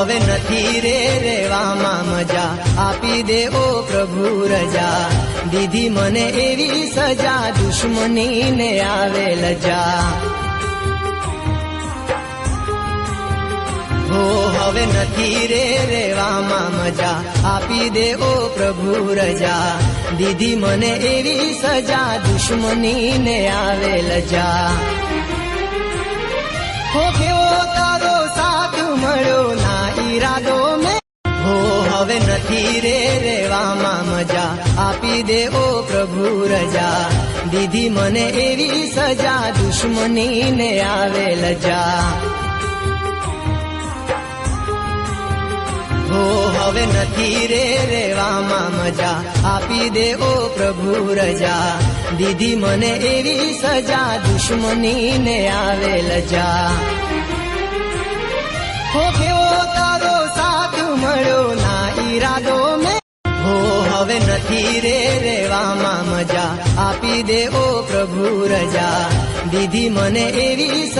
હવે નથી રે રેવામાં મજા. આપી દે ઓ પ્રભુ રજા. દીધી મને એવી સજા, દુશ્મનીને આવે લજા. હો, હવે નથી રે રેવામાં મજા. આપી દે ઓ પ્રભુ રજા. દીધી મને એવી સજા, દુશ્મનીને આવે લજા. હવે નથી રે રેવામાં મજા. આપી દે ઓ પ્રભુ રજા. દીધી મને એવી સજા દુશ્મનીને આવે લજા. હો, હવે નથી રે રેવામાં મજા. આપી દે ઓ પ્રભુ રજા. દીધી મને એવી સજા દુશ્મનીને આવે લજા. હવે નથી રે રેવામાં મજા. આપી દેવો પ્રભુ રજા. દીધી મને એવી